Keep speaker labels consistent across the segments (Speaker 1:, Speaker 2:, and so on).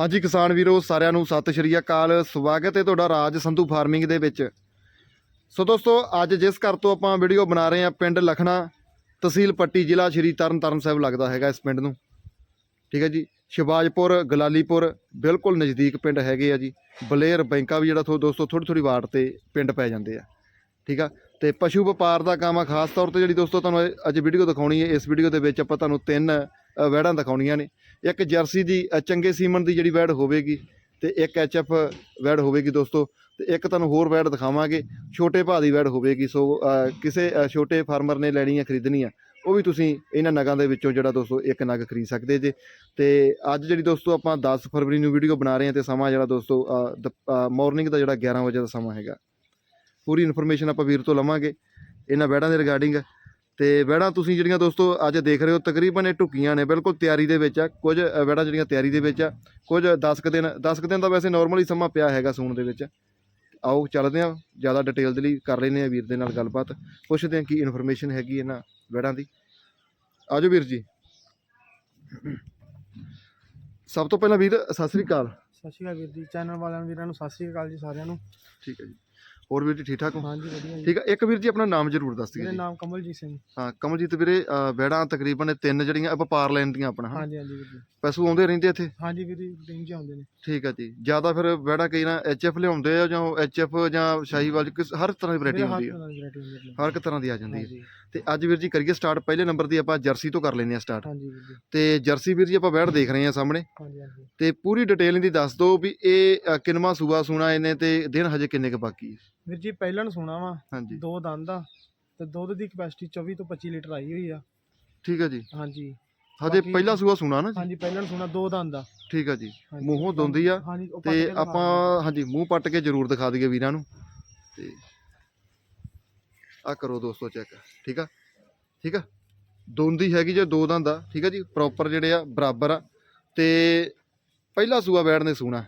Speaker 1: ਹਾਂਜੀ ਕਿਸਾਨ ਵੀਰੋ, ਸਾਰਿਆਂ ਨੂੰ ਸਤਿ ਸ਼੍ਰੀ ਅਕਾਲ। ਸਵਾਗਤ ਹੈ ਤੁਹਾਡਾ ਰਾਜ ਸੰਧੂ ਫਾਰਮਿੰਗ ਦੇ ਵਿੱਚ। ਸੋ ਦੋਸਤੋ, ਅੱਜ ਜਿਸ ਘਰ ਤੋਂ ਆਪਾਂ ਵੀਡੀਓ ਬਣਾ ਰਹੇ ਹਾਂ, ਪਿੰਡ ਲਖਣਾ ਤਹਿਸੀਲ ਪੱਟੀ ਜ਼ਿਲ੍ਹਾ ਸ਼੍ਰੀ ਤਰਨਤਾਰਨ ਸਾਹਿਬ ਲੱਗਦਾ ਹੈਗਾ ਇਸ ਪਿੰਡ ਨੂੰ। ਠੀਕ ਹੈ ਜੀ? ਸ਼ਿਵਾਜਪੁਰ, ਗਲਾਲੀਪੁਰ, ਬਿਲਕੁਲ ਨਜ਼ਦੀਕ ਪਿੰਡ ਹੈਗੇ ਆ ਜੀ। ਬਲੇਰ ਬੈਂਕਾ ਵੀ ਜਿਹੜਾ ਥੋ, ਦੋਸਤੋ ਥੋੜੀ ਥੋੜੀ ਵਾਟ ਤੇ ਪਿੰਡ ਪੈ ਜਾਂਦੇ ਆ। ਠੀਕ ਆ? ਤੇ ਪਸ਼ੂ ਵਪਾਰ ਦਾ ਕੰਮ ਆ, ਖਾਸ ਤੌਰ ਤੇ ਜਿਹੜੀ ਦੋਸਤੋ ਤੁਹਾਨੂੰ ਅੱਜ ਵੀਡੀਓ ਦਿਖਾਉਣੀ ਹੈ, ਇਸ ਵੀਡੀਓ ਦੇ ਵਿੱਚ ਆਪਾਂ ਤੁਹਾਨੂੰ ਤਿੰਨ ਵਹਿੜਾਂ ਦਿਖਾਉਣੀਆਂ ਨੇ। ਇੱਕ ਜਰਸੀ ਦੀ ਚੰਗੇ ਸੀਮਨ ਦੀ ਜਿਹੜੀ ਵੈੜ ਹੋਵੇਗੀ ਤੇ ਇੱਕ ਐਚਐਫ ਵੈੜ ਹੋਵੇਗੀ ਦੋਸਤੋ ਤੇ ਇੱਕ ਤੁਹਾਨੂੰ ਹੋਰ ਵੈੜ ਦਿਖਾਵਾਂਗੇ। ਛੋਟੇ ਭਾਅ ਦੀ ਵੈੜ ਹੋਵੇਗੀ, ਸੋ ਕਿਸੇ ਛੋਟੇ ਫਾਰਮਰ ਨੇ ਲੈਣੀ ਹੈ ਖਰੀਦਣੀ ਆ ਉਹ ਵੀ ਤੁਸੀਂ ਇਹਨਾਂ ਨਗਾਂ ਦੇ ਵਿੱਚੋਂ ਜਿਹੜਾ ਦੋਸਤੋ ਇੱਕ ਨਗ ਖਰੀਦ ਸਕਦੇ ਜੇ। ਤੇ ਅੱਜ ਜਿਹੜੀ ਦੋਸਤੋ ਆਪਾਂ 10 ਫਰਵਰੀ ਨੂੰ ਵੀਡੀਓ ਬਣਾ ਰਹੇ ਹਾਂ ਤੇ ਸਮਾਂ ਜਿਹੜਾ ਦੋਸਤੋ ਮਾਰਨਿੰਗ ਦਾ ਜਿਹੜਾ 11 ਵਜੇ ਦਾ ਸਮਾਂ ਹੈਗਾ। ਪੂਰੀ ਇਨਫੋਰਮੇਸ਼ਨ ਆਪਾਂ ਵੀਰ ਤੋਂ ਲਵਾਂਗੇ। ਇਹਨਾਂ ਵੈੜਾਂ ਦੇ ਰਿਗਾਰਡਿੰਗ ਤੇ ਵੈੜਾਂ ਤੁਸੀਂ ਜਿਹੜੀਆਂ ਦੋਸਤੋ ਅੱਜ ਦੇਖ ਰਹੇ ਹੋ ਤਕਰੀਬਨ ਇਹ ਢੁੱਕੀਆਂ ਨੇ ਬਿਲਕੁਲ ਤਿਆਰੀ ਦੇ ਵਿੱਚ ਆ। ਕੁਝ ਵੈੜਾਂ ਜਿਹੜੀਆਂ ਤਿਆਰੀ ਦੇ ਵਿੱਚ ਆ ਕੁਝ 10 ਕੁ ਦਿਨ 10 ਕੁ ਦਿਨ ਦਾ ਵੈਸੇ ਨਾਰਮਲੀ ਸਮਾਂ ਪਿਆ ਹੈਗਾ ਸੂਣ ਦੇ ਵਿੱਚ। ਆਓ ਚੱਲਦੇ ਆ ਜ਼ਿਆਦਾ ਡਿਟੇਲ ਦੇ ਲਈ ਕਰ ਲੈਨੇ ਆ ਵੀਰ ਦੇ ਨਾਲ ਗੱਲਬਾਤ। ਪੁੱਛਦੇ ਆ ਕੀ ਇਨਫੋਰਮੇਸ਼ਨ ਹੈਗੀ ਇਹਨਾਂ ਵੈੜਾਂ ਦੀ। ਆਜੋ ਵੀਰ ਜੀ। ਸਭ ਤੋਂ ਪਹਿਲਾਂ ਵੀਰ ਸਤਿ ਸ੍ਰੀ ਅਕਾਲ।
Speaker 2: ਸਤਿ ਸ਼੍ਰੀ ਅਕਾਲ ਵੀਰ ਜੀ ਚੈਨਲ ਵਾਲਿਆਂ ਨੂੰ ਵੀਰਾਂ ਨੂੰ ਸਤਿ ਸ਼੍ਰੀ ਅਕਾਲ ਜੀ ਸਾਰਿਆਂ ਨੂੰ।
Speaker 1: ਠੀਕ ਹੈ ਜੀ। ਹੋਰ ਵੀਰ ਜੀ ਠੀਕ ਠਾਕ ਹੋ?
Speaker 2: ਹਾਂਜੀ ਵਧੀਆ ਜੀ।
Speaker 1: ਠੀਕ ਹੈ ਇੱਕ ਵੀਰ ਜੀ ਆਪਣਾ ਨਾਮ ਜ਼ਰੂਰ ਦੱਸ ਦਿਓ
Speaker 2: ਮੇਰਾ
Speaker 1: ਜੀ।
Speaker 2: ਨਾਮ ਕਮਲਜੀਤ ਸਿੰਘ।
Speaker 1: ਹਾਂ ਕਮਲਜੀਤ ਵੀਰੇ ਵੈੜਾਂ ਤਕਰੀਬਨ ਇਹ ਤਿੰਨ ਜਿਹੜੀਆਂ ਵਪਾਰ ਲੈਣ ਦੀਆਂ ਆਪਣਾ ਹਾਂ।
Speaker 2: ਹਾਂਜੀ ਹਾਂਜੀ ਵੀਰ ਜੀ।
Speaker 1: ਪਸ਼ੂ ਆਉਂਦੇ ਰਹਿੰਦੇ ਇੱਥੇ?
Speaker 2: ਹਾਂਜੀ ਵੀਰ ਜੀ ਟੀਮ ਚ ਆਉਂਦੇ ਨੇ।
Speaker 1: ਠੀਕ ਹੈ ਜੀ। ਜ਼ਿਆਦਾ ਫਿਰ ਵੈੜਾਂ ਕਈ ਨਾ ਐਚਐਫ ਲਿਆਉਂਦੇ ਆ ਜਾਂ ਐਚਐਫ ਜਾਂ ਸ਼ਾਹੀਵਾਲ ਕਿਸ ਹਰ ਤਰ੍ਹਾਂ ਦੀ ਵੈਰਾਈਟੀ
Speaker 2: ਹਰ
Speaker 1: ਹੁੰਦੀ ਹੈ
Speaker 2: ਤਰ੍ਹਾਂ ਦੀ variety ਹੁੰਦੀ ਹੈ
Speaker 1: ਹਰ ਇੱਕ ਤਰ੍ਹਾਂ ਦੀ ਆ ਜਾਂਦੀ ਹੈ
Speaker 2: ਹਾਂਜੀ।
Speaker 1: ਤੇ ਅੱਜ ਵੀਰ ਜੀ ਕਰੀਏ ਸਟਾਰਟ ਪਹਿਲੇ ਨੰਬਰ ਦੀ ਆਪਾਂ ਜਰਸੀ ਤੋਂ ਕਰ ਲੈਂਦੇ ਆ ਸਟਾਰਟ
Speaker 2: ਹਾਂਜੀ ਵੀਰ ਜੀ।
Speaker 1: ਤੇ ਜਰਸੀ ਵੀਰ ਜੀ ਆਪਾਂ ਵੈੜ ਦੇਖ ਰਹੇ ਆ ਸਾਹਮਣੇ।
Speaker 2: ਹਾਂਜੀ ਹਾਂਜੀ।
Speaker 1: ਤੇ ਪੂਰੀ ਡਿਟੇਲ ਇਹਦੀ ਦੱਸ ਦਿਓ ਵੀ ਇਹ ਕਿੰਨਵਾਂ ਸੂਆ ਸੂਣਾ ਇਹਨੇ ਤੇ ਦਿਨ ਹਜੇ ਕਿੰਨੇ ਕੁ ਬਾਕੀ ਹੈ?
Speaker 2: ਵੀਰ ਜੀ ਪਹਿਲਾਂ ਨੂੰ ਸੁਣਾ ਵਾ
Speaker 1: ਹਾਂਜੀ।
Speaker 2: ਦੋ ਦੰਦ ਆ ਤੇ ਦੁੱਧ ਦੀ ਕਪੈਸਿਟੀ 24 ਤੋਂ 25 ਲੀਟਰ ਆਈ ਹੋਈ ਆ।
Speaker 1: ਠੀਕ ਹੈ ਜੀ।
Speaker 2: ਹਾਂਜੀ।
Speaker 1: ਹਜੇ
Speaker 2: ਬਾਕੀ-
Speaker 1: ਪਹਿਲਾ ਸੂਆ ਸੂਣਾ ਨਾ ਜੀ?
Speaker 2: ਹਾਂਜੀ ਪਹਿਲਾਂ ਨੂੰ ਸੁਣਾ ਦੋ ਦੰਦ ਆ।
Speaker 1: ਠੀਕ ਹੈ ਜੀ।
Speaker 2: ਹਾਂਜੀ।
Speaker 1: ਮੂੰਹੋਂ ਦੋਂਦੀ ਆ।
Speaker 2: ਹਾਂਜੀ ਉਹ ਪੱਟ
Speaker 1: ਤੇ
Speaker 2: ਦਿਖਾ
Speaker 1: ਆਪਾਂ ਹਾਂਜੀ ਮੂੰਹ ਪੱਟ ਕੇ ਜ਼ਰੂਰ ਦਿਖਾ ਦਈਏ ਵੀਰਾਂ ਨੂੰ। ਤੇ ਆ ਕਰੋ ਦੋਸਤੋ ਚੈੱਕ ਠੀਕ ਆ? ਠੀਕ ਆ? ਦੋਂਦੀ ਹੈਗੀ ਜੇ ਦੋ ਦੰਦ ਆ ਠੀਕ ਆ ਜੀ? ਪ੍ਰੋਪਰ ਜਿਹੜੇ ਆ ਬਰਾਬਰ ਆ। ਤੇ ਪਹਿਲਾ ਸੂਆ ਬੈੜ ਨੇ ਸੂਣਾ।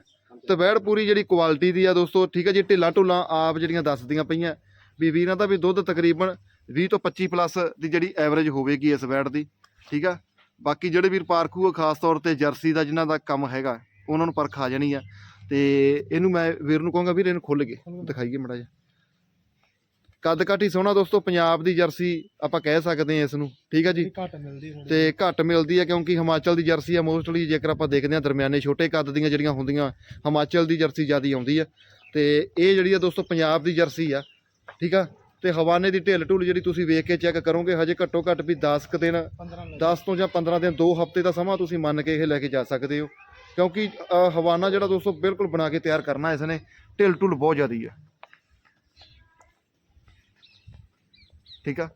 Speaker 1: ਤੇ ਬੈੜ ਪੂਰੀ ਜਿਹੜੀ ਕੁਆਲਿਟੀ ਦੀ ਆ ਦੋਸਤੋ ਠੀਕ ਆ ਜੀ? ਢਿੱਲਾ ਢੁੱਲਾ ਆਪ ਜਿਹੜੀਆਂ ਦੱਸਦੀਆਂ ਪਈਆਂ। ਵੀ ਵੀਰਾਂ ਦਾ ਵੀ ਦੁੱਧ ਤਕਰੀਬਨ 20 ਤੋਂ 25 ਪਲੱਸ ਦੀ ਜਿਹੜੀ ਐਵਰੇਜ ਹੋਵੇਗੀ ਇਸ ਬੈੜ ਦੀ ਠੀਕ ਆ? ਬਾਕੀ ਜਿਹੜੇ ਵੀਰ ਪਾਰਖੂ ਆ ਖਾਸ ਤੌਰ ਤੇ ਜਰਸੀ ਦਾ ਜਿਨ੍ਹਾਂ ਦਾ ਕੰਮ ਹੈਗਾ ਉਹਨਾਂ ਨੂੰ ਪਰਖ ਆ ਜਾਣੀ ਆ। ਤੇ ਇਹਨੂੰ ਮੈਂ ਵੀਰ ਨੂੰ ਕਹਾਂਗਾ ਵੀਰ ਇਹਨੂੰ ਖੁੱਲ ਕੇ ਦਿਖਾਈਏ ਮੜਾ ਜਿਹਾ। ਕੱਦ ਕਾਠੀ ਸੋਹਣਾ ਦੋਸਤੋ ਪੰਜਾਬ ਦੀ ਜਰਸੀ ਆਪਾਂ ਕਹਿ ਸਕਦੇ ਹਾਂ ਇਸ ਨੂੰ। ਠੀਕ ਆ ਜੀ?
Speaker 2: ਘੱਟ ਮਿਲਦੀ ਥੋੜੀ
Speaker 1: ਤੇ ਘੱਟ ਮਿਲਦੀ ਹੈ ਕਿਉਂਕਿ ਹਿਮਾਚਲ ਦੀ ਜਰਸੀ ਆ ਮੋਸਟਲੀ ਜੇਕਰ ਆਪਾਂ ਦੇਖਦੇ ਹਾਂ ਦਰਮਿਆਨੇ ਛੋਟੇ ਕੱਦ ਦੀਆਂ ਜਿਹੜੀਆਂ ਹੁੰਦੀਆਂ ਹਿਮਾਚਲ ਦੀ ਜਰਸੀ ਜ਼ਿਆਦੀ ਆਉਂਦੀ ਆ। ਤੇ ਇਹ ਜਿਹੜੀ ਆ ਦੋਸਤੋ ਪੰਜਾਬ ਦੀ ਜਰਸੀ ਆ। ਠੀਕ ਆ? ਤੇ ਹਵਾਨੇ ਦੀ ਢਿੱਲ ਢੁੱਲ ਜਿਹੜੀ ਤੁਸੀਂ ਵੇਖ ਕੇ ਚੈੱਕ ਕਰੋਗੇ ਹਜੇ ਘੱਟੋ ਘੱਟ ਵੀ 10 ਕੁ ਦਿਨ
Speaker 2: 15 ਮਿੰਟ
Speaker 1: 10 ਤੋਂ ਜਾਂ 15 ਦਿਨ 2 ਹਫ਼ਤੇ ਦਾ ਸਮਾਂ ਤੁਸੀਂ ਮੰਨ ਕੇ ਇਹ ਲੈ ਕੇ ਜਾ ਸਕਦੇ ਹੋ। ਕਿਉਂਕਿ ਹਵਾਨਾ ਜਿਹੜਾ ਦੋਸਤੋ ਬਿਲਕੁਲ ਬਣਾ ਕੇ ਤਿਆਰ ਕਰਨਾ ਇਸ ਨੇ ਢਿੱਲ ਢੁੱਲ ਬਹੁਤ ਜ਼ਿਆਦੀ ਹੈ ਠੀਕ ਆ?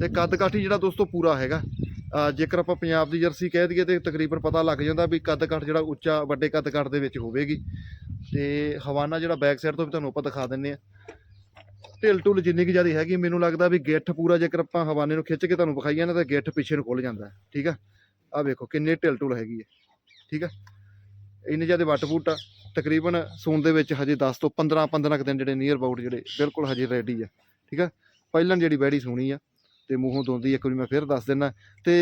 Speaker 1: ਤੇ ਕੱਦ ਕਾਠੀ ਜਿਹੜਾ ਦੋਸਤੋ ਪੂਰਾ ਹੈਗਾ। ਜੇਕਰ ਆਪਾਂ ਪੰਜਾਬ ਦੀ ਜਰਸੀ ਕਹਿ ਦਈਏ ਤੇ ਤਕਰੀਬਨ ਪਤਾ ਲੱਗ ਜਾਂਦਾ ਵੀ ਕੱਦ ਕਾਠ ਜਿਹੜਾ ਉੱਚਾ ਵੱਡੇ ਕੱਦ ਕਾਠ ਦੇ ਵਿੱਚ ਹੋਵੇਗੀ। ਤੇ ਹਵਾਨਾ ਜਿਹੜਾ ਬੈਕ ਸਾਈਡ ਤੋਂ ਵੀ ਤੁਹਾਨੂੰ ਆਪਾਂ ਦਿਖਾ ਦਿੰਨੇ ਆ। ਢਿੱਲ ਢੁੱਲ ਜਿੰਨੀ ਕਿ ਜ਼ਿਆਦਾ ਹੈਗੀ, ਮੈਨੂੰ ਲੱਗਦਾ ਵੀ ਗਿੱਠ ਪੂਰਾ ਜੇਕਰ ਆਪਾਂ ਹਵਾਨੇ ਨੂੰ ਖਿੱਚ ਕੇ ਤੁਹਾਨੂੰ ਵਿਖਾਈਏ ਨਾ, ਤਾਂ ਗਿੱਠ ਪਿੱਛੇ ਨੂੰ ਖੁੱਲ ਜਾਂਦਾ ਠੀਕ ਆ? ਆ ਵੇਖੋ ਕਿੰਨੇ ਢਿੱਲ ਟੁਲ ਹੈਗੀ ਹੈ। ਠੀਕ ਆ? ਇੰਨੇ ਜ਼ਿਆਦਾ ਵੱਟ ਬੂਟ ਆ ਤਕਰੀਬਨ ਸੂਣ ਦੇ ਵਿੱਚ ਹਜੇ 10 ਤੋਂ 15 15 ਕੁ ਦਿਨ ਜਿਹੜੇ ਨੀਅਰ ਅਬਾਊਟ ਜਿਹੜੇ ਬਿਲਕੁਲ ਹਜੇ ਰੈਡੀ ਆ ਠੀਕ ਆ? ਪਹਿਲਾਂ ਜਿਹੜੀ ਬੈੜੀ ਸੋਹਣੀ ਆ ਤੇ ਮੂੰਹੋਂ ਦੋਂਦੀ ਇੱਕ ਵਾਰੀ ਮੈਂ ਫਿਰ ਦੱਸ ਦਿੰਦਾ ਤੇ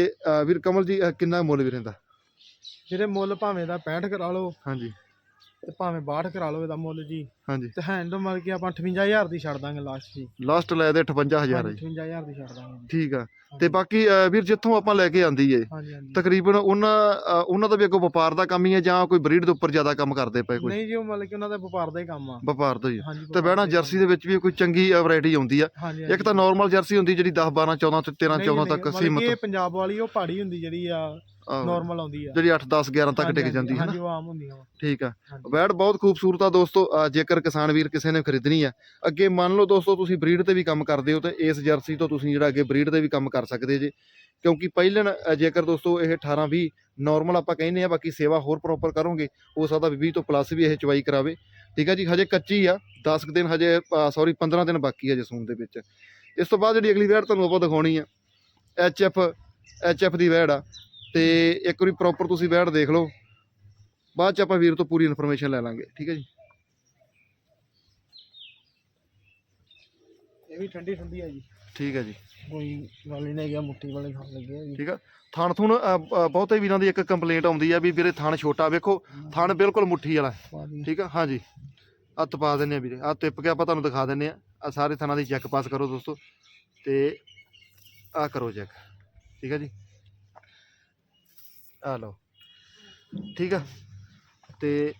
Speaker 1: ਵੀਰ ਕਮਲ ਜੀ ਕਿੰਨਾ ਮੁੱਲ ਵੀਰ ਇਹਦਾ
Speaker 2: ਜਿਹੜੇ ਮੁੱਲ ਭਾਵੇਂ ਦਾ 65 ਕਰਾ ਲਓ
Speaker 1: ਹਾਂਜੀ।
Speaker 2: ਤੇ ਭਾਵੇਂ 62 ਕਰਾ ਲਓ ਇਹਦਾ ਮੁੱਲ ਜੀ।
Speaker 1: ਹਾਂਜੀ।
Speaker 2: ਤੇ ਹੈਂਡ ਮਲ ਕੇ ਆਪਾਂ 58000 ਦੀ ਛੱਡ ਦਾਂਗੇ ਲਾਸਟ ਜੀ।
Speaker 1: ਲਾਸਟ ਲੈ ਦੇ 58000 ਹੈ ਜੀ।
Speaker 2: 58000 ਦੀ ਛੱਡ ਦਾਂਗੇ
Speaker 1: ਠੀਕ ਆ। ਤੇ ਬਾਕੀ ਵੀਰ ਜਿੱਥੋਂ ਆਪਾਂ ਲੈ ਕੇ ਆਂਦੀ ਏ ਤਕਰੀਬਨ ਉਹਨਾਂ ਉਹਨਾਂ ਦਾ ਵੀ ਅੱਗੋਂ ਵਪਾਰ ਦਾ ਕੰਮ ਹੀ ਹੈ ਜਾਂ ਕੋਈ ਬਰੀਡ ਦੇ ਉੱਪਰ ਜ਼ਿਆਦਾ ਕੰਮ ਕਰਦੇ ਪਏ ਕੋਈ?
Speaker 2: ਨਹੀਂ ਜੀ ਉਹ ਮਤਲਬ ਕਿ ਉਹਨਾਂ ਦਾ ਵਪਾਰ ਦਾ ਹੀ ਕੰਮ ਆ।
Speaker 1: ਵਪਾਰ ਦਾ ਹੀ ਤੇ ਬਹਿਣਾ ਜਰਸੀ ਦੇ ਵਿੱਚ ਵੀ ਕੋਈ ਚੰਗੀ ਵੈਰਾਈਟੀ ਆਉਂਦੀ ਆ। ਇੱਕ ਤਾਂ ਨਾਰਮਲ ਜਰਸੀ ਹੁੰਦੀ ਜਿਹੜੀ 10 12 14 ਤੇ 13
Speaker 2: ਨਹੀਂ,
Speaker 1: 14
Speaker 2: ਨਹੀਂ,
Speaker 1: ਤੱਕ ਸੀਮਤ।
Speaker 2: ਇਹ ਪੰਜਾਬ ਵਾਲੀ ਉਹ ਪਹਾੜੀ ਹੁੰਦੀ ਜਿਹੜੀ ਆ
Speaker 1: ਆਹੋ,
Speaker 2: ਨਾਰਮਲ ਆਉਂਦੀ ਆ।
Speaker 1: ਜਿਹੜੀ 8 10 11 ਤੱਕ
Speaker 2: ਹਾਂਜੀ,
Speaker 1: ਟਿਕ ਜਾਂਦੀ ਹੈ ਨਾ।
Speaker 2: ਹਾਂਜੀ ਉਹ ਆਮ ਹੁੰਦੀਆਂ ਵਾ।
Speaker 1: ਠੀਕ ਆ।
Speaker 2: ਹਾਂਜੀ।
Speaker 1: ਵੈੜ ਬਹੁਤ ਖੂਬਸੂਰਤ ਆ ਦੋਸਤੋ। ਜੇਕਰ ਕਿਸਾਨ ਵੀਰ ਕਿਸੇ ਨੇ ਖਰੀਦਣੀ ਆ। ਅੱਗੇ ਮੰਨ ਲਓ ਦੋਸਤੋ ਤੁਸੀਂ ਬਰੀਡ ਤੇ ਵੀ ਕੰਮ ਕਰਦੇ ਹੋ ਤੇ ਇਸ ਜਰਸੀ ਤੋਂ ਤੁਸੀਂ ਜਿਹੜਾ ਅੱਗੇ ਬਰੀਡ ਤੇ ਵੀ ਕੰਮ ਕਰ ਸਕਦੇ ਜੇ। ਕਿਉਂਕਿ ਪਹਿਲਣ ਜੇਕਰ ਦੋਸਤੋ ਇਹ 18 20 ਨਾਰਮਲ ਆਪਾਂ ਕਹਿੰਦੇ ਆ ਬਾਕੀ ਸੇਵਾ ਹੋਰ ਪ੍ਰੋਪਰ ਕਰੋਗੇ ਹੋ ਸਕਦਾ ਵੀ 20 ਤੋਂ ਪਲੱਸ ਵੀ ਇਹ ਚਵਾਈ ਕਰਾਵੇ। ਠੀਕ ਆ ਜੀ ਹਜੇ ਕੱਚੀ ਆ 10 ਕੁ ਦਿਨ ਹਜੇ ਸੌਰੀ 15 ਦਿਨ ਬਾਕੀ ਆ ਜੇ ਸੂਣ ਦੇ ਵਿੱਚ। ਇਸ ਤੋਂ ਬਾਅਦ ਜਿਹੜੀ ਅਗਲੀ ਵੈੜ ਤੁਹਾਨੂੰ ਆਪਾਂ ਦਿਖਾਉਣੀ ਆ। ਐਚ ਐਫ ਐਚ ਐਫ ਦੀ ਵੈੜ ਆ। ਤੇ ਇੱਕ ਵਾਰੀ ਪ੍ਰੋਪਰ ਤੁਸੀਂ ਵੈੜ ਦੇਖ ਲਓ। ਬਾਅਦ ਚ ਆਪਾਂ ਵੀਰ ਤੋਂ ਪੂਰੀ ਇਨਫੋਰਮੇਸ਼ਨ ਲੈ ਲਾਂਗੇ ਠੀਕ ਹੈ ਜੀ?
Speaker 2: ਇਹ ਵੀ ਠੰਡੀ ਠੰਡੀ ਆ ਜੀ।
Speaker 1: ਠੀਕ ਹੈ ਜੀ।
Speaker 2: ਕੋਈ ਗੱਲ ਹੀ ਨਹੀਂ ਗਿਆ ਮੁੱਠੀ ਵਾਲੇ ਖਾਣ ਲੱਗੇ ਆ ਜੀ
Speaker 1: ਠੀਕ ਆ। ਥਣ ਥੁਣ ਬਹੁਤੇ ਵੀਰਾਂ ਦੀ ਇੱਕ ਕੰਪਲੇਂਟ ਆਉਂਦੀ ਆ ਵੀ ਵੀਰੇ ਥਣ ਛੋਟਾ ਵੇਖੋ ਥਣ ਬਿਲਕੁਲ ਮੁੱਠੀ ਵਾਲਾ ਠੀਕ ਆ? ਹਾਂਜੀ ਆ ਤਪਾ ਦਿੰਨੇ ਆ ਵੀਰੇ। ਆ ਟਿਪ ਕੇ ਆਪਾਂ ਤੁਹਾਨੂੰ ਦਿਖਾ ਦਿੰਨੇ ਆ। ਆ ਸਾਰੇ ਥਣਾਂ ਦੀ ਚੈੱਕ ਪਾਸ ਕਰੋ ਦੋਸਤੋ। ਤੇ ਆ ਕਰੋ ਚੈੱਕ ਠੀਕ ਆ ਜੀ? ਆ ਲਓ। ਠੀਕ ਆ। ਤੇ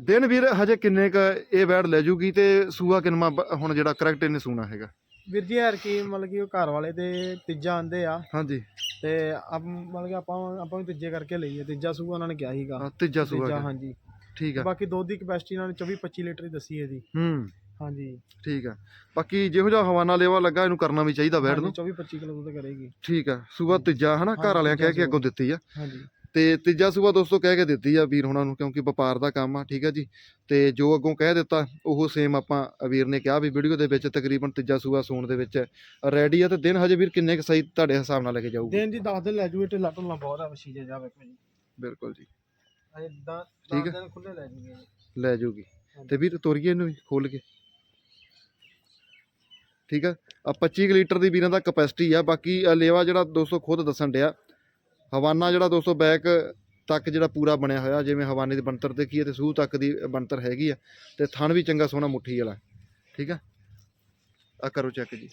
Speaker 1: ਦਿਨ ਵੀਰ ਹਜੇ ਕਿੰਨੇ ਕ ਇਹ ਵੈੜ ਲੈ ਜੂਗੀ ਤੇ ਸੂਆ ਕਿੰਨਾ ਹੁਣ ਜਿਹੜਾ ਕਰੈਕਟ ਇਹਨੇ ਸੂਣਾ ਹੈਗਾ।
Speaker 2: ਵੀਰ ਜੀ ਯਾਰ ਕੀ ਮਤਲਬ ਕਿ ਉਹ ਘਰ ਵਾਲੇ ਤੇ ਤੀਜਾ ਆਂਦੇ ਆ।
Speaker 1: ਹਾਂਜੀ।
Speaker 2: ਤੇ ਆਪ ਮਤਲਬ ਕਿ ਆਪਾਂ ਆਪਾਂ ਵੀ ਤੀਜੇ ਕਰਕੇ ਲਈਏ। ਤੀਜਾ ਸੂਆ ਉਹਨਾਂ ਨੇ ਕਿਹਾ ਸੀਗਾ।
Speaker 1: ਤੀਜਾ ਸੂਆ
Speaker 2: ਤੀਜਾ। ਹਾਂਜੀ।
Speaker 1: ਠੀਕ ਆ।
Speaker 2: ਬਾਕੀ ਦੁੱਧ ਦੀ ਕਪੈਸਿਟੀ ਇਹਨਾਂ ਨੇ 24 25 ਲੀਟਰ ਹੀ ਦੱਸੀ ਹੈ ਜੀ
Speaker 1: ਹੂੰ।
Speaker 2: ਹਾਂਜੀ।
Speaker 1: ਠੀਕ ਆ। ਬਾਕੀ ਜਿਹੋ ਜਿਹਾ ਹਵਾਨਾ ਲੇਵਾ ਲੱਗਾ ਇਹਨੂੰ ਕਰਨਾ ਵੀ ਚਾਹੀਦਾ ਵੈੜ ਨੂੰ।
Speaker 2: 24 25 ਕਿਲੋ ਦੁੱਧ ਕਰੇਗੀ।
Speaker 1: ਠੀਕ ਆ ਸੂਆ ਤੀਜਾ ਹਨਾ ਘਰ
Speaker 2: ਹਾਂਜੀ,
Speaker 1: ਵਾਲਿਆਂ ਕਹਿ ਕੇ ਅੱਗੋਂ ਦਿੱਤੀ ਆ।
Speaker 2: ਹਾਂਜੀ।
Speaker 1: ਤੇ ਤੀਜਾ ਸੂਆ ਦੋਸਤੋ ਕਹਿ ਕੇ ਦਿੱਤੀ ਆ ਵੀਰ ਹੁਣਾਂ ਨੂੰ ਕਿਉਂਕਿ ਵਪਾਰ ਦਾ ਕੰਮ ਆ ਠੀਕ ਆ ਜੀ। ਤੇ ਜੋ ਅੱਗੋਂ ਕਹਿ ਦਿੱਤਾ ਉਹ ਸੇਮ ਆਪਾਂ ਵੀਰ ਨੇ ਕਿਹਾ ਵੀ ਵੀਡੀਓ ਦੇ ਵਿੱਚ ਤਕਰੀਬਨ ਤੀਜਾ ਸੂਆ ਸੂਣ ਦੇ ਵਿੱਚ ਰੈਡੀ ਆ ਤੇ ਦਿਨ ਹਜੇ ਵੀਰ ਕਿੰਨੇ ਕੁ ਸਹੀ ਤੁਹਾਡੇ ਹਿਸਾਬ ਨਾਲ ਲੈ ਕੇ ਜਾਊਗਾ?
Speaker 2: ਦਿਨ ਜੀ 10 ਦਿਨ ਲੈ ਜੂਗੇ ਢਿੱਲਾ ਢੁੱਲਾ ਬਹੁਤ ਆ ਵਸੀ ਜੇ ਜਾਵੇ ਭਾਜੀ
Speaker 1: ਬਿਲਕੁਲ ਜੀ।
Speaker 2: ਅਜੇ 10
Speaker 1: ਠੀਕ ਆ।
Speaker 2: ਦਿਨ ਖੁੱਲੇ ਲੈ ਜੂਗੇ।
Speaker 1: ਲੈ ਜਾਊਗੀ ਤੇ ਵੀਰ ਤੋਰੀਏ ਇਹਨੂੰ ਵੀ ਖੋਲ ਕੇ। ਠੀਕ ਆ ਆ 25 ਕੁ ਲੀਟਰ ਦੀ ਵੀਰਾਂ ਦਾ ਕਪੈਸਿਟੀ ਆ। ਬਾਕੀ ਲੇਵਾ ਜਿਹੜਾ ਦੋਸਤੋ ਖੁਦ ਦੱਸਣ ਡਿਆ। ਹਵਾਨਾ ਜਿਹੜਾ ਦੋਸਤੋ ਬੈਕ ਤੱਕ ਜਿਹੜਾ ਪੂਰਾ ਬਣਿਆ ਹੋਇਆ, ਜਿਵੇਂ ਹਵਾਨੇ ਦੀ ਬਣਤਰ ਦੇਖੀਏ ਹੈ ਤੇ ਸੂਹ ਤੱਕ ਦੀ ਬਣਤਰ ਹੈਗੀ ਆ। ਤੇ ਥਣ ਵੀ ਚੰਗਾ ਸੋਹਣਾ ਮੁੱਠੀ ਵਾਲਾ। ਠੀਕ ਆ ਆ ਕਰੋ ਚੈੱਕ ਜੀ।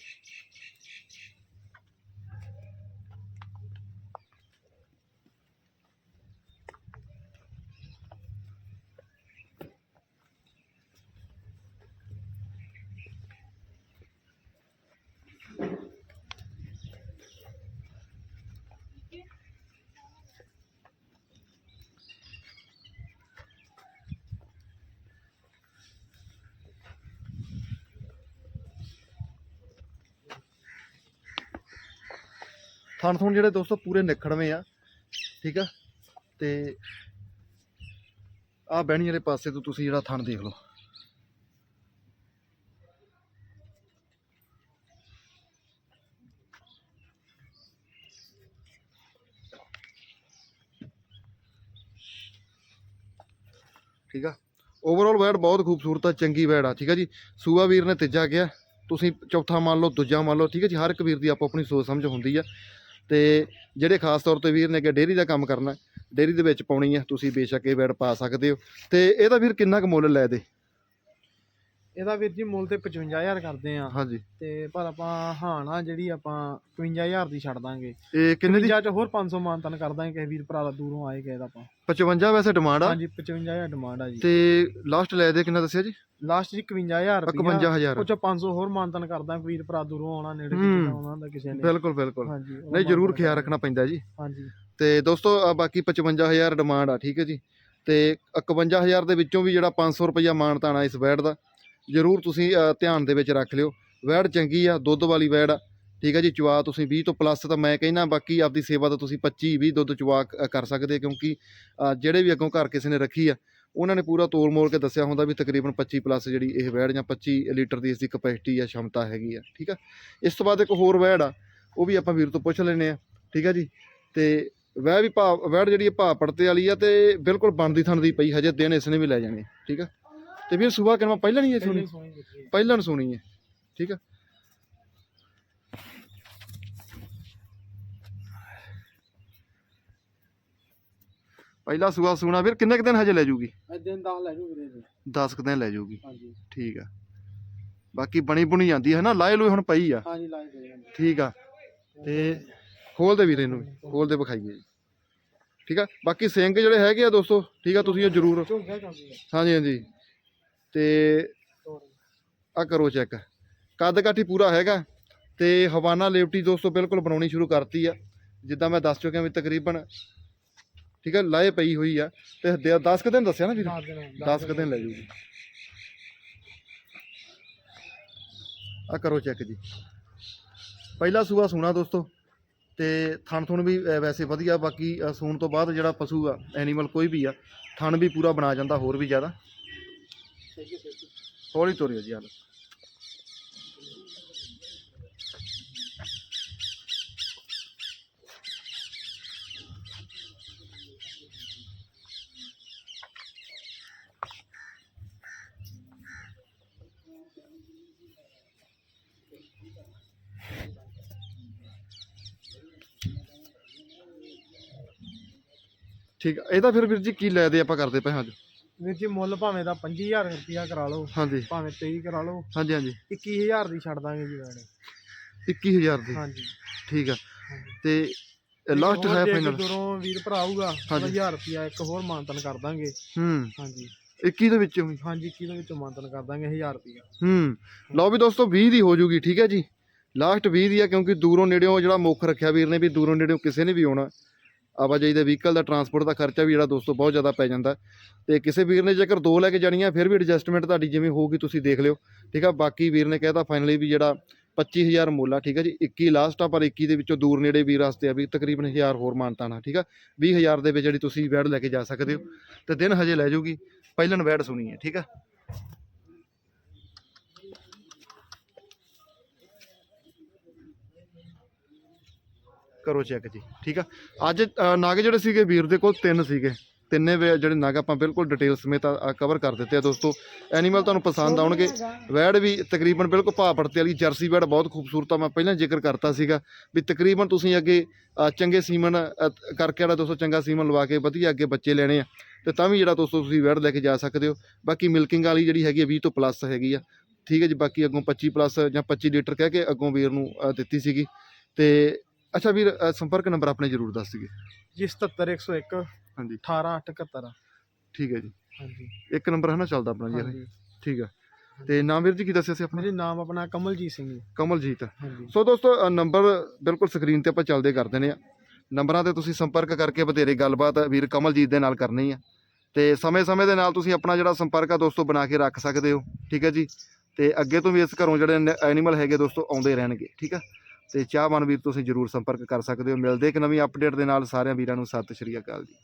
Speaker 1: ਥਣ ਥੁਣ ਜਿਹੜੇ ਦੋਸਤੋ ਪੂਰੇ ਨਿਖੜਵੇਂ ਆ, ਠੀਕ ਆ? ਤੇ ਆ ਬਹਿਣੀ ਵਾਲੇ ਪਾਸੇ ਤੋਂ ਤੁਸੀਂ ਜਿਹੜਾ ਥਣ ਦੇਖ ਲਓ। ਠੀਕ ਆ? ਓਵਰਆਲ ਵੈਡ ਬਹੁਤ ਖੂਬਸੂਰਤ ਆ, ਚੰਗੀ ਵੈੜ ਆ, ਠੀਕ ਆ ਜੀ? ਸੂਆ ਵੀਰ ਨੇ ਤੀਜਾ ਗਿਆ ਤੁਸੀਂ ਚੌਥਾ ਮੰਨ ਲਓ, ਦੂਜਾ ਮੰਨ ਲਓ, ਠੀਕ ਹੈ ਜੀ? ਹਰ ਇੱਕ ਵੀਰ ਦੀ ਆਪੋ ਆਪਣੀ ਸੋਚ ਸਮਝ ਹੁੰਦੀ ਆ। ਤੇ ਜਿਹੜੇ ਖਾਸ ਤੌਰ ਤੇ ਵੀਰ ਨੇ ਕਿ ਡੇਅਰੀ ਦਾ ਕੰਮ ਕਰਨਾ, ਡੇਅਰੀ ਦੇ ਵਿੱਚ ਪਾਉਣੀ ਆ, ਤੁਸੀਂ ਬੇਸ਼ੱਕ ਇਹ ਵੈੜ ਪਾ ਸਕਦੇ ਹੋ। ਤੇ ਇਹਦਾ ਵੀਰ ਕਿੰਨਾ ਕੁ ਮੁੱਲ ਲੈ ਦੇ?
Speaker 2: ਇਹਦਾ ਵੀਰ ਜੀ ਮੁੱਲ ਤੇ 55000 ਕਰਦੇ ਆ।
Speaker 1: ਹਾਂਜੀ।
Speaker 2: ਤੇ ਪਰ ਆਪਾਂ ਹਾਣਾ ਜਿਹੜੀ ਆਪਾਂ 55000 ਦੀ ਛੱਡ ਦਾਂਗੇ।
Speaker 1: ਇਹ ਕਿੰਨੇ ਦੀ?
Speaker 2: 55 ਚ ਹੋਰ 500 ਮਾਨਤਨ ਕਰ ਦਾਂਗੇ ਕਿਸੇ ਵੀਰ ਭਰਾ ਦਾ ਦੂਰੋਂ ਆਏ ਗਏ ਦਾ ਆਪਾਂ।
Speaker 1: 55 ਵੈਸੇ ਡਿਮਾਂਡ ਆ?
Speaker 2: ਹਾਂਜੀ 55000 ਡਿਮਾਂਡ ਆ ਜੀ।
Speaker 1: ਤੇ ਲਾਸਟ ਲੈ ਦੇ ਕਿੰਨਾ ਦੱਸਿਆ ਜੀ?
Speaker 2: ਲਾਸਟ ਜੀ 51000 ਰੁਪਇਆ
Speaker 1: 51000
Speaker 2: ਉਹ ਚ 500 ਹੋਰ ਮਾਨਤਨ ਕਰ ਦਾਂਗੇ ਵੀਰ ਭਰਾ ਦੂਰੋਂ ਆਉਣਾ ਨੇੜੇ। ਕਿਤੇ ਆਉਣਾ ਹੁੰਦਾ ਕਿਸੇ ਨੇ।
Speaker 1: ਬਿਲਕੁਲ ਬਿਲਕੁਲ। ਨਹੀਂ ਜ਼ਰੂਰ ਖਿਆਲ ਰੱਖਣਾ ਪੈਂਦਾ ਜੀ।
Speaker 2: ਹਾਂਜੀ।
Speaker 1: ਤੇ ਦੋਸਤੋ ਬਾਕੀ 55000 ਡਿਮਾਂਡ ਆ ਠੀਕ ਹੈ ਜੀ। ਤੇ 51000 ਦੇ ਵਿੱਚੋਂ ਵੀ ਜਿਹੜਾ 500 ਰੁਪਇਆ ਮਾਨਤਾਣਾ ਇਸ ਵੈੜ ਦਾ ਜ਼ਰੂਰ ਤੁਸੀਂ ਧਿਆਨ ਦੇ ਵਿੱਚ ਰੱਖ ਲਿਓ। ਵੈੜ ਚੰਗੀ ਆ, ਦੁੱਧ ਵਾਲੀ ਵੈੜ ਆ। ਠੀਕ ਹੈ ਜੀ, ਚਵਾ ਤੁਸੀਂ 20 ਤੋਂ ਪਲੱਸ ਤਾਂ ਮੈਂ ਕਹਿੰਦਾ, ਬਾਕੀ ਆਪਦੀ ਸੇਵਾ ਤਾਂ ਤੁਸੀਂ 25 20 ਦੁੱਧ ਚਵਾ ਕ- ਕਰ ਸਕਦੇ ਕਿਉਂਕਿ ਜਿਹੜੇ ਵੀ ਅੱਗੋਂ ਘਰ ਕਿਸੇ ਨੇ ਰੱਖੀ ਆ, ਉਹਨਾਂ ਨੇ ਪੂਰਾ ਤੋਲ ਮੋਲ ਕੇ ਦੱਸਿਆ ਹੁੰਦਾ ਵੀ ਤਕਰੀਬਨ 25 ਪਲੱਸ ਜਿਹੜੀ ਇਹ ਵੈੜ ਜਾਂ 25 ਲੀਟਰ ਦੀ ਇਸ ਦੀ ਕਪੈਸਿਟੀ ਆ ਸ਼ਮਤਾ ਹੈਗੀ ਆ। ਠੀਕ ਆ? ਇਸ ਤੋਂ ਬਾਅਦ ਇੱਕ ਹੋਰ ਵੈੜ ਆ, ਉਹ ਵੀ ਆਪਾਂ ਵੀਰ ਤੋਂ ਪੁੱਛ ਲੈਨੇ ਆ। ਠੀਕ ਆ ਜੀ? ਤੇ ਵਹਿ ਵੀ ਭਾਵ ਵੈੜ ਜਿਹੜੀ ਇਹ ਭਾ ਪੜਤੇ ਵਾਲੀ ਆ ਤੇ ਬਿਲਕੁਲ ਬਣਦੀ ਥਣ ਪਈ, ਹਜੇ ਦਿਨ ਇਸ ਨੇ ਵੀ ਲੈ ਜਾਣੇ। ਠੀਕ ਆ? ਤੇ ਵੀਰ ਸੁਬਾ ਕਿਨਵਾ ਪਹਿਲਾਂ ਨਹੀਂ ਇਹ ਸੁਣੀ। ਪਹਿਲਾਂ ਨੂੰ ਸੁਣੀ ਹੈ ਠੀਕ ਆ? ਪਹਿਲਾ ਸੂਆ ਸੁਣਾ ਵੀਰ ਕਿੰਨੇ ਕੁ ਦਿਨ ਹਜੇ ਲੈ ਜੂਗੀ?
Speaker 2: ਦਿਨ 10 ਲੈ ਜੂ ਵੀਰੇ ਜੀ।
Speaker 1: 10 ਕੁ ਦਿਨ ਲੈ ਜੂਗੀ।
Speaker 2: ਹਾਂਜੀ।
Speaker 1: ਠੀਕ ਆ। ਬਾਕੀ ਬਣੀ ਬੁਣੀ ਜਾਂਦੀ ਹੈ ਨਾ ਲਾਏ ਲੂਏ ਹੁਣ ਪਈ ਆ।
Speaker 2: ਹਾਂਜੀ
Speaker 1: ਠੀਕ ਆ। ਤੇ ਖੋਲ ਦੇ ਵੀਰੇ ਨੂੰ ਖੋਲ ਦੇ ਵਿਖਾਈਏ ਜੀ। ਠੀਕ ਆ? ਬਾਕੀ ਸਿੰਘ ਜਿਹੜੇ ਹੈਗੇ ਆ ਦੋਸਤੋ ਠੀਕ ਆ ਤੁਸੀਂ ਇਹ ਜ਼ਰੂਰ ਹਾਂਜੀ ਹਾਂਜੀ। ਤੇ ਆ ਕਰੋ ਚੈੱਕ ਕੱਦ ਕਾਠੀ ਪੂਰਾ ਹੈਗਾ ਤੇ ਹਵਾਨਾ ਲੇਵਟੀ ਦੋਸਤੋ ਬਿਲਕੁਲ ਬਣਾਉਣੀ ਸ਼ੁਰੂ ਕਰਤੀ ਆ। ਜਿੱਦਾਂ ਮੈਂ ਦੱਸ ਚੁੱਕਿਆ ਵੀ ਤਕਰੀਬਨ ਠੀਕ ਹੈ ਲਾਏ ਪਈ ਹੋਈ ਆ। ਤੇ 10 ਕੁ ਦਿਨ ਦੱਸਿਆ ਨਾ ਵੀਰ?
Speaker 2: 10 ਦਿਨ
Speaker 1: 10 ਕੁ ਦਿਨ ਲੈ ਜੂਗੀ ਆ ਕਰੋ ਚੈੱਕ ਜੀ। ਪਹਿਲਾ ਸੂਆ ਸੂਣਾ ਦੋਸਤੋ ਤੇ ਥਣ ਥੁਣ ਵੀ ਵੈਸੇ ਵਧੀਆ ਬਾਕੀ ਸੂਣ ਤੋਂ ਬਾਅਦ ਜਿਹੜਾ ਪਸ਼ੂ ਆ ਐਨੀਮਲ ਕੋਈ ਵੀ ਆ ਥਣ ਵੀ ਪੂਰਾ ਬਣਾ ਜਾਂਦਾ ਹੋਰ ਵੀ ਜ਼ਿਆਦਾ। ਸਹੀ ਹੈ ਸਹੀ ਜੀ ਹਾਲ ਠੀਕ ਆ। ਫਿਰ ਵੀਰ ਜੀ ਕੀ ਲੈਦੇ ਆਪਾਂ ਕਰਦੇ ਪਏ ਹਾਂ ਅੱਜ
Speaker 2: ਵੀਰ ਜੀ ਮੁੱਲ ਭਾਵੇਂ ਦਾ 25000 ਰੁਪਇਆ ਕਰਾ ਲਓ
Speaker 1: ਹਾਂਜੀ।
Speaker 2: ਭਾਵੇਂ 23 ਕਰਾ ਲਓ
Speaker 1: ਹਾਂਜੀ ਹਾਂਜੀ।
Speaker 2: 21000 ਦੀ ਛੱਡ ਦਾਂਗੇ ਜੀ ਵੈਣ
Speaker 1: 21000 ਦੀ?
Speaker 2: ਹਾਂਜੀ।
Speaker 1: ਠੀਕ ਆ। ਤੇ ਲਾਸਟ ਹੈ ਫਾਈਨਲ
Speaker 2: ਦੂਰੋਂ ਵੀਰ ਭਰਾ ਆਊਗਾ
Speaker 1: ਹਾਂਜੀ।
Speaker 2: 1000 ਰੁਪਇਆ ਇੱਕ ਹੋਰ ਮਾਨਤਨ ਕਰ ਦਾਂਗੇ।
Speaker 1: ਹੂੰ।
Speaker 2: ਹਾਂਜੀ।
Speaker 1: 21 ਦੇ ਵਿੱਚੋਂ ਵੀ?
Speaker 2: ਹਾਂਜੀ ਕਿਹਦੇ ਵਿੱਚੋਂ ਮਾਨਤਨ ਕਰ ਦਾਂਗੇ 1000 ਰੁਪਇਆ।
Speaker 1: ਹੂੰ। ਲਓ ਵੀ ਦੋਸਤੋ 20 ਦੀ ਹੋ ਜੂਗੀ ਠੀਕ ਹੈ ਜੀ? ਲਾਸਟ 20 ਦੀ ਆ ਕਿਉਂਕਿ ਦੂਰੋਂ ਨੇੜਿਓਂ ਜਿਹੜਾ ਮੁੱਖ ਰੱਖਿਆ ਵੀਰ ਨੇ ਵੀ ਦੂਰੋਂ ਨੇੜਿਓਂ ਕਿਸੇ ਨੇ ਵੀ ਆਉਣਾ। ਆਵਾਜਾਈ ਦੇ ਵਹੀਕਲ ਦਾ ਟਰਾਂਸਪੋਰਟ ਦਾ ਖਰਚਾ ਵੀ ਜਿਹੜਾ ਦੋਸਤੋ ਬਹੁਤ ਜ਼ਿਆਦਾ ਪੈ ਜਾਂਦਾ। ਤੇ ਕਿਸੇ ਵੀਰ ਨੇ ਜੇਕਰ ਦੋ ਲੈ ਕੇ ਜਾਣੀਆਂ ਫਿਰ ਵੀ ਐਡਜਸਟਮੈਂਟ ਤੁਹਾਡੀ ਜਿਵੇਂ ਹੋਊਗੀ ਤੁਸੀਂ ਦੇਖ ਲਿਓ। ਠੀਕ ਆ, ਬਾਕੀ ਵੀਰ ਨੇ ਕਹਿਤਾ ਫਾਈਨਲੀ ਵੀ ਜਿਹੜਾ 25000 ਮੁੱਲ ਆ, ਠੀਕ ਆ ਜੀ। 21 ਲਾਸਟ ਆ, ਪਰ 21 ਦੇ ਵਿੱਚੋਂ ਦੂਰ ਨੇੜੇ ਵੀਰ ਵਾਸਤੇ ਆ ਵੀ ਤਕਰੀਬਨ 1000 ਹੋਰ ਮਾਨਤਾਣਾ ਠੀਕ ਆ। 20000 ਦੇ ਵਿੱਚ ਜਿਹੜੀ ਤੁਸੀਂ ਵੈੜ ਲੈ ਕੇ ਜਾ ਸਕਦੇ ਹੋ। ਤੇ ਦਿਨ ਹਜੇ ਲੈ ਜਾਊਗੀ ਪਹਿਲਨ ਵੈੜ ਸੁਣੀ ਹੈ, ਠੀਕ ਆ। ਕਰੋ ਚੈੱਕ ਜੀ ਠੀਕ ਆ? ਅੱਜ ਅ, ਨਗ ਜਿਹੜੇ ਸੀਗੇ ਵੀਰ ਦੇ ਕੋਲ ਤਿੰਨ ਸੀਗੇ। ਤਿੰਨੇ ਵੇ- ਜਿਹੜੇ ਨਗ ਆਪਾਂ ਬਿਲਕੁਲ ਡਿਟੇਲ ਸਮੇਤ ਕਵਰ ਕਰ ਦਿੱਤੇ ਆ ਦੋਸਤੋ। ਐਨੀਮਲ ਤੁਹਾਨੂੰ ਪਸੰਦ ਆਉਣਗੇ। ਵੈੜ ਵੀ ਤਕਰੀਬਨ ਬਿਲਕੁਲ ਭਾਅ ਪੜਤੇ ਵਾਲੀ ਜਰਸੀ ਵੈੜ ਬਹੁਤ ਖੂਬਸੂਰਤ ਆ ਮੈਂ ਪਹਿਲਾਂ ਜ਼ਿਕਰ ਕਰਤਾ ਸੀਗਾ ਵੀ ਤਕਰੀਬਨ ਤੁਸੀਂ ਅੱਗੇ ਚੰਗੇ ਸੀਮਨ ਕਰਕੇ ਜਿਹੜਾ ਦੋਸਤੋ ਚੰਗਾ ਸੀਮਨ ਲਵਾ ਕੇ ਵਧੀਆ ਅੱਗੇ ਬੱਚੇ ਲੈਣੇ ਆ। ਤੇ ਤਾਂ ਵੀ ਜਿਹੜਾ ਦੋਸਤੋ ਤੁਸੀਂ ਵੈੜ ਲੈ ਕੇ ਜਾ ਸਕਦੇ ਹੋ। ਬਾਕੀ ਮਿਲਕਿੰਗ ਵਾਲੀ ਜਿਹੜੀ ਹੈਗੀ ਆ 20 ਤੋਂ ਪਲੱਸ ਹੈਗੀ ਆ। ਠੀਕ ਹੈ ਜੀ ਬਾਕੀ ਅੱਗੋਂ 25 ਪਲੱਸ ਜਾਂ 25 ਲੀਟਰ ਕਹਿ ਕੇ ਅੱਗੋਂ ਵੀਰ ਨੂੰ ਦਿੱਤੀ ਸੀਗੀ। ਤੇ ਅੱਛਾ ਵੀਰ ਅ, ਸੰਪਰਕ ਨੰਬਰ ਆਪਣੇ ਜ਼ਰੂਰ ਦੱਸ ਦਿਓ।
Speaker 2: ਜੀ 77101
Speaker 1: ਹਾਂਜੀ।
Speaker 2: 18871
Speaker 1: ਠੀਕ ਹੈ ਜੀ।
Speaker 2: ਹਾਂਜੀ।
Speaker 1: ਇੱਕ ਨੰਬਰ ਹੈ ਨਾ ਚੱਲਦਾ ਆਪਣਾ ਜੀ ਇਹ।
Speaker 2: ਹਾਂਜੀ।
Speaker 1: ਠੀਕ ਆ ਤੇ ਨਾਮ ਵੀਰ ਜੀ ਕੀ ਦੱਸਿਆ ਸੀ ਆਪਣਾ?
Speaker 2: ਮੇਰੇ ਨਾਮ ਆਪਣਾ ਕਮਲਜੀਤ ਸਿੰਘ ਜੀ।
Speaker 1: ਕਮਲਜੀਤ।
Speaker 2: ਹਾਂਜੀ।
Speaker 1: ਸੋ ਦੋਸਤੋ ਅ, ਨੰਬਰ ਬਿਲਕੁਲ ਸਕਰੀਨ ਤੇ ਆਪਾਂ ਚੱਲਦੇ ਕਰ ਦਿੰਦੇ ਆ ਨੰਬਰਾਂ ਤੇ ਤੁਸੀਂ ਸੰਪਰਕ ਕਰਕੇ ਬਥੇਰੇ ਗੱਲਬਾਤ ਵੀਰ ਕਮਲਜੀਤ ਦੇ ਨਾਲ ਕਰਨੀ ਆ ਤੇ ਸਮੇਂ-ਸਮੇਂ ਦੇ ਨਾਲ ਤੁਸੀਂ ਆਪਣਾ ਜਿਹੜਾ ਸੰਪਰਕ ਆ ਦੋਸਤੋ ਬਣਾ ਕੇ ਰੱਖ ਸਕਦੇ ਹੋ। ਠੀਕ ਹੈ ਜੀ। ਤੇ ਅੱਗੇ ਤੋਂ ਵੀ ਇਸ ਘਰੋਂ ਜਿਹੜੇ ਐਨੀਮਲ ਹੈਗੇ ਦੋਸਤੋ ਆਉਂਦੇ ਰਹਿਣਗੇ। ਠੀਕ ਆ ਤੇ ਚਾਹਵਾਨ ਵੀਰ ਤੁਸੀਂ ਜਰੂਰ ਸੰਪਰਕ ਕਰ ਸਕਦੇ ਹੋ। ਮਿਲਦੇ ਇੱਕ ਨਵੀਂ ਅਪਡੇਟ ਦੇ ਨਾਲ ਸਾਰਿਆਂ ਵੀਰਾਂ ਨੂੰ ਸਤਿ ਸ਼੍ਰੀ ਅਕਾਲ ਜੀ।